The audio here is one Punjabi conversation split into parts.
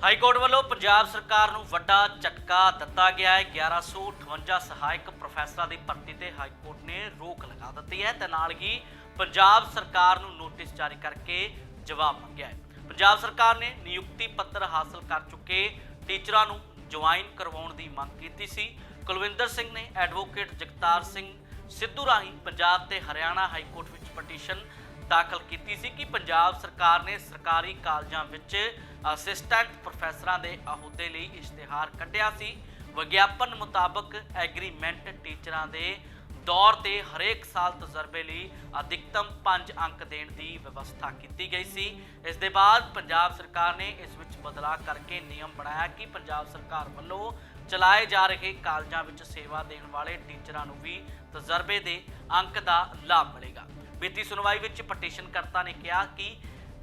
ਹਾਈ ਕੋਰਟ ਵੱਲੋਂ ਪੰਜਾਬ ਸਰਕਾਰ ਨੂੰ ਵੱਡਾ ਝਟਕਾ ਦਿੱਤਾ ਗਿਆ ਹੈ। 1158 ਸਹਾਇਕ ਪ੍ਰੋਫੈਸਰਾਂ ਦੀ ਭਰਤੀ ਤੇ ਹਾਈ ਕੋਰਟ ਨੇ ਰੋਕ ਲਗਾ ਦਿੱਤੀ ਹੈ ਤੇ ਨਾਲ ਹੀ ਪੰਜਾਬ ਸਰਕਾਰ ਨੂੰ ਨੋਟਿਸ ਜਾਰੀ ਕਰਕੇ ਜਵਾਬ ਮੰਗਿਆ ਹੈ। ਪੰਜਾਬ ਸਰਕਾਰ ਨੇ ਨਿਯੁਕਤੀ ਪੱਤਰ ਹਾਸਲ ਕਰ ਚੁੱਕੇ ਟੀਚਰਾਂ ਨੂੰ ਜੁਆਇਨ ਕਰਵਾਉਣ ਦੀ ਮੰਗ ਕੀਤੀ ਸੀ। ਕੁਲਵਿੰਦਰ ਸਿੰਘ ਨੇ ਐਡਵੋਕੇਟ ਜਗਤਾਰ ਸਿੰਘ ਸਿੱਧੂ ਰਾਹੀਂ ਪੰਜਾਬ ਤੇ ਹਰਿਆਣਾ ਹਾਈ ਕੋਰਟ ਵਿੱਚ ਪਟੀਸ਼ਨ ਦਾਖਲ ਕੀਤੀ ਸੀ ਕਿ ਪੰਜਾਬ ਸਰਕਾਰ ਨੇ ਸਰਕਾਰੀ ਕਾਲਜਾਂ ਵਿੱਚ ਅਸਿਸਟੈਂਟ ਪ੍ਰੋਫੈਸਰਾਂ ਦੇ ਅਹੁਦੇ ਲਈ ਇਸ਼ਤਿਹਾਰ ਕੱਢਿਆ ਸੀ। ਵਿਗਿਆਪਨ ਮੁਤਾਬਕ ਐਗਰੀਮੈਂਟ ਟੀਚਰਾਂ ਦੇ ਦੌਰ ਤੇ ਹਰੇਕ ਸਾਲ ਤਜਰਬੇ ਲਈ ਅਧਿਕਤਮ 5 ਅੰਕ ਦੇਣ ਦੀ ਵਿਵਸਥਾ ਕੀਤੀ ਗਈ ਸੀ। ਇਸ ਦੇ ਬਾਅਦ ਪੰਜਾਬ ਸਰਕਾਰ ਨੇ ਇਸ ਵਿੱਚ ਬਦਲਾਅ ਕਰਕੇ ਨਿਯਮ ਬਣਾਇਆ ਕਿ ਪੰਜਾਬ ਸਰਕਾਰ ਵੱਲੋਂ ਚਲਾਏ ਜਾ ਰਹੇ ਕਾਲਜਾਂ ਵਿੱਚ ਸੇਵਾ ਦੇਣ ਵਾਲੇ ਟੀਚਰਾਂ ਨੂੰ ਵੀ ਤਜਰਬੇ ਦੇ ਅੰਕ ਦਾ ਲਾਭ ਮਿਲੇਗਾ। ਬੀਤੀ ਸੁਣਵਾਈ ਵਿੱਚ ਪਟੀਸ਼ਨਕਰਤਾ ਨੇ ਕਿਹਾ ਕਿ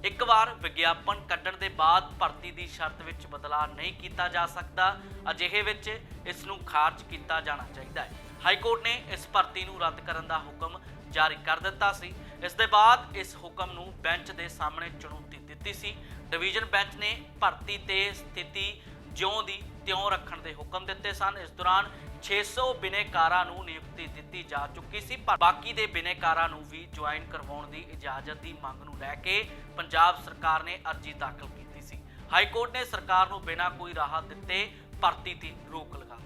ਇੱਕ ਵਾਰ ਵਿਗਿਆਪਨ ਕੱਢਣ ਦੇ ਬਾਅਦ ਭਰਤੀ ਦੀ ਸ਼ਰਤ ਵਿੱਚ ਬਦਲਾਅ ਨਹੀਂ ਕੀਤਾ ਜਾ ਸਕਦਾ। ਅਜਿਹੇ ਵਿੱਚ ਇਸ ਨੂੰ ਖਾਰਜ ਕੀਤਾ ਜਾਣਾ ਚਾਹੀਦਾ ਹੈ। ਹਾਈ ਕੋਰਟ ਨੇ ਇਸ ਭਰਤੀ ਨੂੰ ਰੱਦ ਕਰਨ ਦਾ ਹੁਕਮ ਜਾਰੀ ਕਰ ਦਿੱਤਾ ਸੀ। ਇਸ ਦੇ ਬਾਅਦ ਇਸ ਹੁਕਮ ਨੂੰ ਬੈਂਚ ਦੇ ਸਾਹਮਣੇ ਚੁਣੌਤੀ ਦਿੱਤੀ ਸੀ। ਡਿਵੀਜ਼ਨ ਬੈਂਚ ਨੇ ਭਰਤੀ ਤੇ ਸਥਿਤੀ ਜਿਉਂ ਦੀ ਤਿਉਂ ਰੱਖਣ ਦੇ ਹੁਕਮ ਦਿੱਤੇ ਸਨ। ਇਸ ਦੌਰਾਨ 600 ਬਿਨੇਕਾਰਾਂ ਨੂੰ ਨਿਯੁਕਤੀ ਦਿੱਤੀ ਜਾ ਚੁੱਕੀ ਸੀ, ਪਰ ਬਾਕੀ ਦੇ ਬਿਨੇਕਾਰਾਂ ਨੂੰ ਵੀ ਜੁਆਇਨ ਕਰਵਾਉਣ ਦੀ ਇਜਾਜ਼ਤ ਦੀ ਮੰਗ ਨੂੰ ਲੈ ਕੇ ਪੰਜਾਬ ਸਰਕਾਰ ਨੇ ਅਰਜ਼ੀ ਦਾਖਲ ਕੀਤੀ ਸੀ। ਹਾਈ ਕੋਰਟ ਨੇ ਸਰਕਾਰ ਨੂੰ ਬਿਨਾਂ ਕੋਈ ਰਾਹਤ ਦਿੱਤੇ ਭਰਤੀ ਤੇ ਰੋਕ ਲਗਾ